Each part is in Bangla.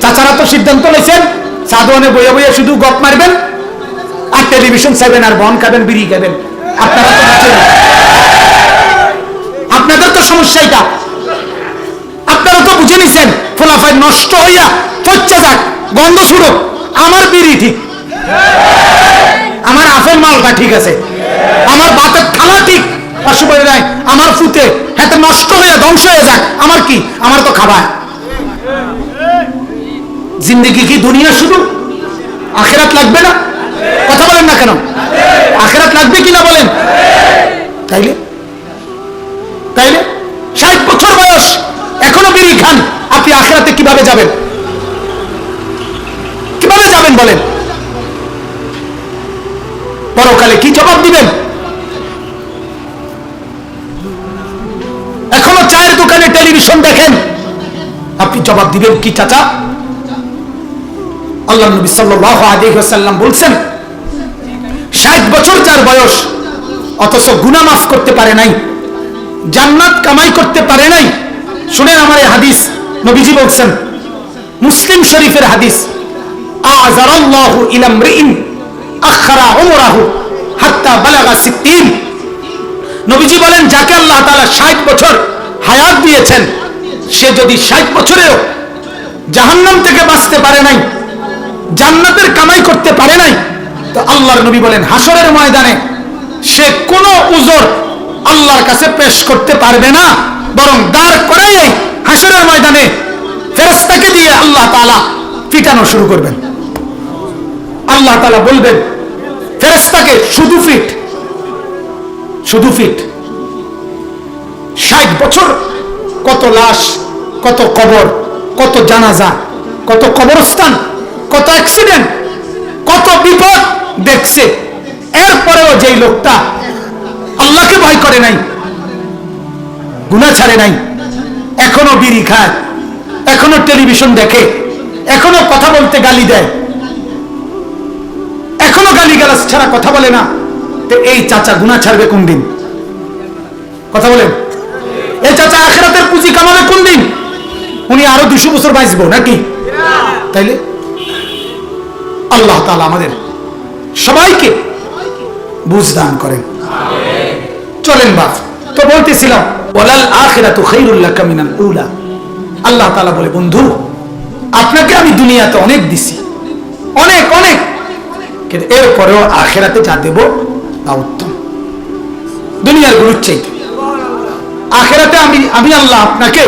চাচারা তো সিদ্ধান্ত নিয়েছেন সাধুয়ানে বইয়ে বইয়ে শুধু গপ মারবেন আর টেলিভিশন চাইবেন আর বন খাবেন, বিড়ি খাবেন। আপনারা তো বুঝছেন। আপনাদের তো সমস্যা এটা। আপনারা তো বুঝে নিছেন, ফলাফল নষ্ট হইয়া পচা যাক, গন্ধ ছুড়ো আমার বিড়ি ঠিক। আমার আফেল মালটা ঠিক আছে। আমার বাতের থালা ঠিক। অসুবিধা নাই। আমার ফুতে হাতে নষ্ট হয়ে ধ্বংস হয়ে যাক। আমার কি? আমার তো খাবার। জিন্দগি কি দুনিয়া শুধু? আখেরাত লাগবে না? কথা বলেন না কেন? আখেরাত লাগবে কিনা বলেন? তাইলে? তাইলে? ষাট বছর বয়স, এখনও বিড়ি খান, আপনি আখেরাতে কীভাবে যাবেন? কীভাবে যাবেন বলেন? পরকালে কি জবাব দিবেন? এখনও চায়ের দোকানে টেলিভিশন দেখেন? আপনি জবাব দিবেন কি, চাচা? আল্লাহ নবী ওয়াসাল্লাম বলছেন, ষাট বছর বয়স, অথচ গুনাহ মাফ করতে পারে নাই, জান্নাত কামাই করতে পারে নাই। শুনেন আমার এই হাদিস, নবীজি বলছেন, মুসলিম শরীফের হাদিস, আযারাল্লাহু ইলা ইমরিইন আখরা উমরাহু হাত্তা বালাগা 60 নবীজি বলেন, যাকে আল্লাহ তাআলা 60 বছর হায়াত দিয়েছেন, সে যদি 60 বছরেও জাহান্নাম থেকে বাঁচতে পারে নাই জান্নাতের কামাই করতে পারে নাই। তো আল্লাহর নবী বলেন হাসরের ময়দানে সে কোনো উজর আল্লাহর কাছে পেশ করতে পারবে না, বরং দাঁড় করাই হাসরের ময়দানে ফেরেস্তাকে দিয়ে আল্লাহ তালা পিটানো শুরু করবেন। আল্লাহ তাআলা বলবেন ফেরেস্তাকে শুধু ফিট শুধু ফিট ষাট বছর, কত লাশ, কত কবর, কত জানাজা, কত কবরস্থান কত অ্যাক্সিডেন্ট কত বিপদ দেখছে। এরপরেও যেই লোকটা আল্লাহকে ভয় করে নাই গুণা ছাড়ে নাই, এখনও বিড়ি খায়, এখনও টেলিভিশন দেখে, এখনও কথা বলতে গালি দেয়, এখনও গালি গালাস ছাড়া কথা বলে না। তো এই চাচা গুণা ছাড়বে কোন দিন? কথা বলেন। এই চাচা আখেরাতের পুঁজি কামাবে কোন দিন? উনি আরও দুশো বছর বাঁচবো নাকি? তাইলে আল্লাহ তালা আমাদের সবাইকে বুঝদান করেন। চলেন বাপ তো বলতেছিলাম, ওয়ালাল আখিরাতু খাইরুল লাকা মিনাল উলা। আল্লাহ তালা বলে, বন্ধু, আপনাকে আমি দুনিয়াতে অনেক দিছি। অনেক অনেক। কিন্তু এরপরেও আখেরাতে যা দেব তা উত্তম। দুনিয়ার গুরুর চাইতে। আখেরাতে আমি আমি আল্লাহ আপনাকে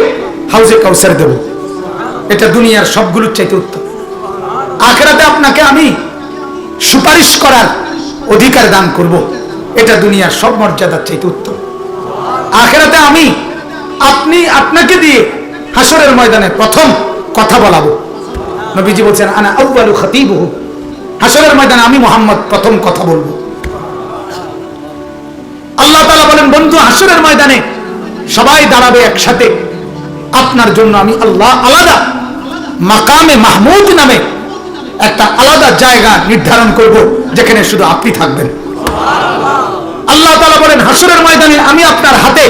হাউজে কাউসার দেব। এটা দুনিয়ার সবগুলোর চাইতে উত্তম। আখেরাতে আপনাকে আমি সুপারিশ করার অধিকার দান করব। এটা দুনিয়ার সব মর্যাদার চাইতে উত্তম। আখেরাতে আমি আপনি, আপনাকে দিয়ে হাসরের ময়দানে প্রথম কথা বলাবো। নবীজি বলছেন, আনা আউয়ালু খাতিবুহু। হাসরের ময়দানে আমি মোহাম্মদ প্রথম কথা বলব। আল্লাহ তাআলা বলেন, বন্ধু হাসরের ময়দানে সবাই দাঁড়াবে একসাথে। আপনার জন্য আমি আল্লাহ আলাদা, মাকামে মাহমুদ নামে একটা আলাদা জায়গা নির্ধারণ করব, যেখানে শুধু আপনি থাকবেন। আল্লাহ তাআলা বলেন হাসরের ময়দানে আমি আপনার হাতে,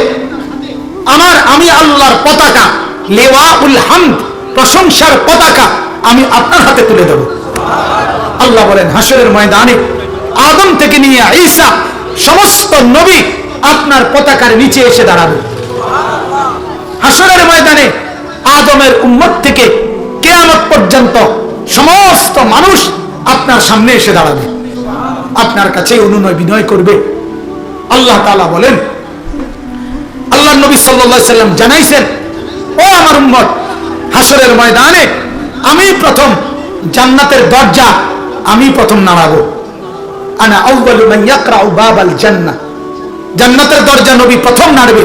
আমার, আমি আল্লাহর পতাকা, লেওয়াউল হামদ, প্রশংসার পতাকা আমি আপনার হাতে তুলে দেব। আল্লাহ বলেন হাসরের ময়দানে আদম থেকে নিয়ে ঈসা, সমস্ত নবী আপনার পতাকার নিচে এসে দাঁড়াবে। হাসরের ময়দানে আদমের উম্মত থেকে কেয়ামত পর্যন্ত সমস্ত মানুষ আপনার সামনে এসে দাঁড়াবে। আপনার কাছে অনুনয় বিনয় করবে। আল্লাহ তাআলা বলেন আল্লাহ নবী সাল্লাম জানাইছেন, ও আমার উম্মত হাসরের ময়দানে আমি প্রথম জান্নাতের দরজা, আমি প্রথম নাড়াবো আনা জান্নাতের দরজা নবী প্রথম নাড়বে,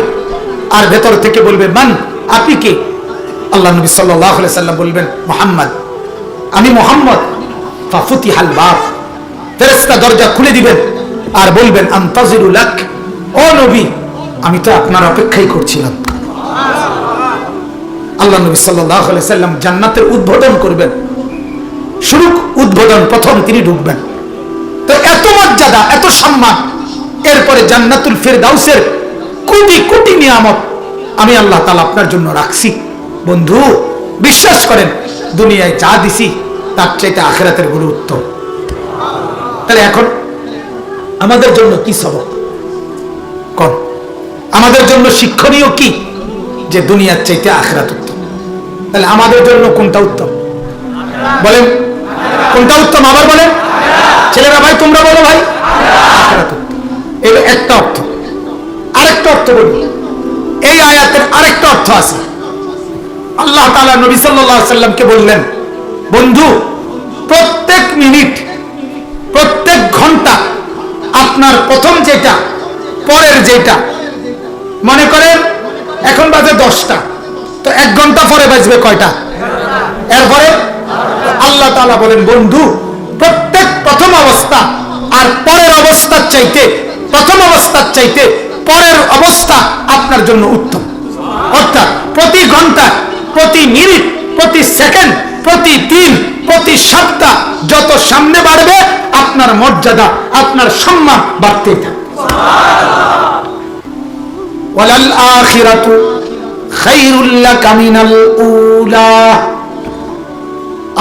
আর ভেতর থেকে বলবে, মান, আপনি কে? আল্লাহ নবী আলাইহি সাল্লাম বলবেন, মুহাম্মদ। আমি মুহাম্মদ, ফাফুতিহাল বাব। ফেরেশতা দরজা খুলে দিবেন আর বলবেন, আনতাজিরু লাক। ও নবী, আমি তো আপনার অপেক্ষাই করছিলাম। আল্লাহ নবী আলাইহি সাল্লাম জান্নাতের উদ্বোধন করবেন। শুরু উদ্বোধন, প্রথম তিনি ঢুকবেন। তো এত মর্যাদা, এত সম্মান, এরপরে জান্নাতুল ফেরদাউসের কোটি কোটি নিয়ামত আমি আল্লাহ তাআলা আপনার জন্য রাখছি। বন্ধু, বিশ্বাস করেন দুনিয়ায় যা দিছি, তার চাইতে আখেরাতের গুরুত্ব তাহলে এখন আমাদের জন্য কি সবক? কন? আমাদের জন্য শিক্ষণীয় কি যে দুনিয়ার চাইতে আখেরাত উত্তম? তাহলে আমাদের জন্য কোনটা উত্তম? বলেন, কোনটা উত্তম আবার বলেন? ছেলেরা ভাই, তোমরা বলো ভাই। এর একটা অর্থ। আরেকটা অর্থ বলি। এই আয়াতের আরেকটা অর্থ আছে। আল্লাহ তালা নবী আলাইহি সাল্লামকে বললেন, বন্ধু, প্রত্যেক মিনিট, প্রত্যেক ঘণ্টা আপনার প্রথম যেটা, পরের যেটা, মনে করেন এখন বাজে দশটা, তো এক ঘণ্টা পরে বাজবে কয়টা? এরপরে আল্লাহ তাআলা বলেন, বন্ধু, প্রত্যেক প্রথম অবস্থা আর পরের অবস্থার চাইতে, প্রথম অবস্থার চাইতে পরের অবস্থা আপনার জন্য উত্তম। অর্থাৎ প্রতি ঘণ্টা প্রতি মিনিট, প্রতি সেকেন্ড, প্রতি দিন, প্রতি সপ্তাহ যত সামনে বাড়বে, আপনার মর্যাদা, আপনার সম্মান বাড়তেই থাকবে।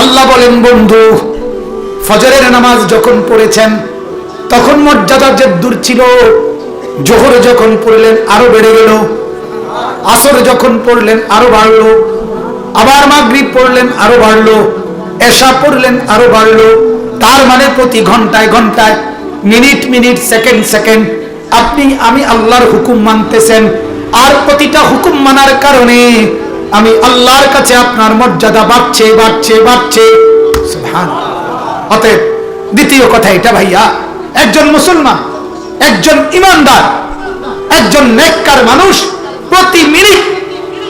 আল্লাহ বলেন, বন্ধু, ফজরের নামাজ যখন পড়েছেন, তখন মর্যাদা যে দূর ছিল, জোহর যখন পড়লেন, আরও বেড়ে গেল, আসর যখন পড়লেন, আরও বাড়লো আবার মাগরিব পড়লেন, আরও বাড়লো। এশা পড়লেন, আরও বাড়লো। তার মানে প্রতি ঘন্টায় ঘন্টায়, মিনিট মিনিট, সেকেন্ড সেকেন্ড, আপনি, আমি আল্লাহর হুকুম মানতেছেন। আর প্রতিটা হুকুম মানার কারণে আমি আল্লাহর কাছে আপনার মর্যাদা বাড়ছে বাড়ছে বাড়ছে। অতএব, দ্বিতীয় কথা এটা ভাইয়া, একজন মুসলমান, একজন ইমানদার, একজন নেককার মানুষ প্রতি মিনিট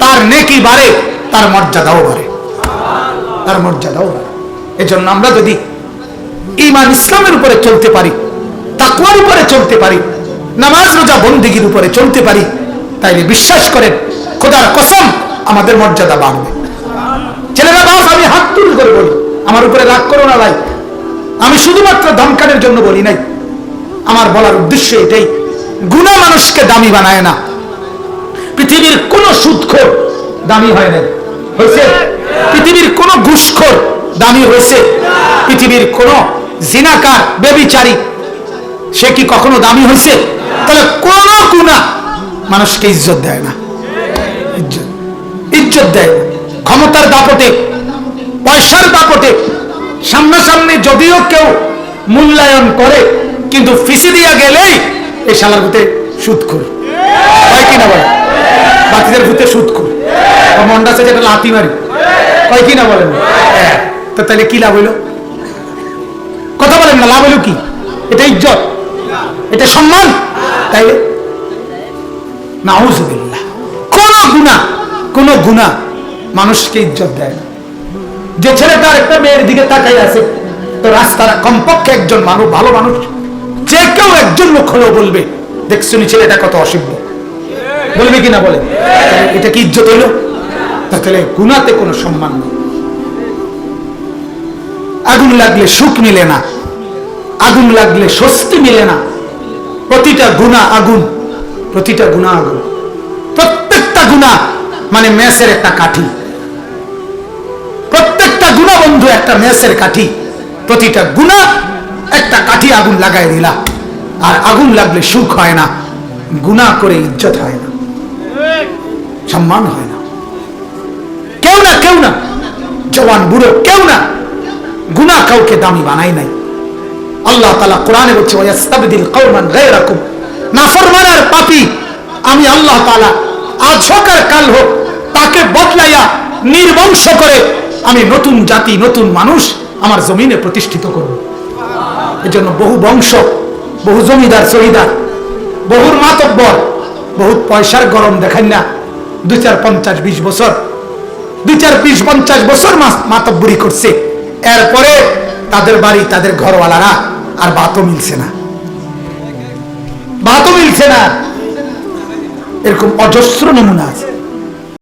তার নেকি বাড়ে। তার মর্যাদাও বাড়ে। তার মর্যাদাও বাড়ে। এজন্য আমরা যদি ইমান ইসলামের উপরে চলতে পারি তাকুয়ার উপরে চলতে পারি, নামাজ, রোজা, বন্দিগির উপরে চলতে পারি, তাইলে বিশ্বাস করেন, খোদার কসম আমাদের মর্যাদা বাড়বে। ছেলেরা বাস আমি হাত তুল করে বলি, আমার উপরে রাগ করো না ভাই। আমি শুধুমাত্র ধমকানের জন্য বলি নাই। আমার বলার উদ্দেশ্য এটাই গুণা মানুষকে দামি বানায় না। পৃথিবীর কোনো সুদখোর দামি হয় না হয়েছে? পৃথিবীর কোন ঘুষখোর দামি হয়েছে? পৃথিবীর কোন জিনাকার, বেবিচারী, সে কি কখনো দামি হয়েছে? তাহলে কোন গুণা মানুষকে ইজ্জত দেয় না। ইজ্জত ইজ্জত দেয়। ক্ষমতার দাপটে, পয়সার দাপটে, সামনাসামনি যদিও কেউ মূল্যায়ন করে, কিন্তু ফিসি দিয়া গেলেই এই শালার ভূতে সুদ কর হয় কিনা বলে? বাতিদের ভূতে সুদ কর মন্ডা যেটা লাতি মারি। হয় কিনা বলেন? হ্যাঁ। তো তাহলে কি লাভ হইল? কথা বলেন না লাভ হইল কি? এটা ইজ্জত। এটা সম্মান। তাইলে? নাউজুবিল্লাহ। কোন গুণা কোন গুণা মানুষকে ইজ্জত দেয় না। যে ছেলেটার একটা মেয়ের দিকে তাকাই আছে তো রাস্তার কমপক্ষে একজন মানুষ ভালো মানুষ যে কেউ একজন লোক হলেও বলবে দেখছুনি ছেলেটা কত অসভ্য? বলবে কিনা বলে? এটা কি ইজ্জত হইল? তাহলে গুণাতে কোনো সম্মান নেই। আগুন লাগলে সুখ মিলে না। আগুন লাগলে স্বস্তি মিলে না। প্রতিটা গুণা আগুন, প্রতিটা গুণা আগুন। প্রত্যেকটা গুণা মানে মেসের একটা কাঠি। প্রত্যেকটা গুণা বন্ধু একটা মেসের কাঠি। প্রতিটা গুণা একটা কাঠি আগুন লাগাই দিলা। আর আগুন লাগলে সুখ হয় না। গুণা করে ইজ্জত হয় না। সম্মান হয় না। কেউ না কেউ না। জওয়ান, বুড়ো, কেউ না। গুণা কাউকে দামি বানাই নাই। আল্লাহ তালা কোরআনে বলছে, ওয়াস্তাবদিল কওমান গায়রাকুম। নাফরমানার পাপী। আমি আল্লাহ তাআলা আজ হোক আর কাল হোক তাকে বদলাইয়া নির্বংশ করে আমি নতুন জাতি, নতুন মানুষ আমার জমিনে প্রতিষ্ঠিত করব। এজন্য বহু বংশ, বহু জমিদার জমিদার বহুর মাতব্বর, বহু পয়সার গরম দেখেন না দুই চার পঞ্চাশ বিশ বছর। দুই চার বিশ পঞ্চাশ বছর মাতব্বরি করছে। এরপরে তাদের বাড়ি, তাদের ঘরওয়ালারা আর বাতও মিলছে না। বাতও মিলছে না। এরকম অজস্র নমুনা আছে।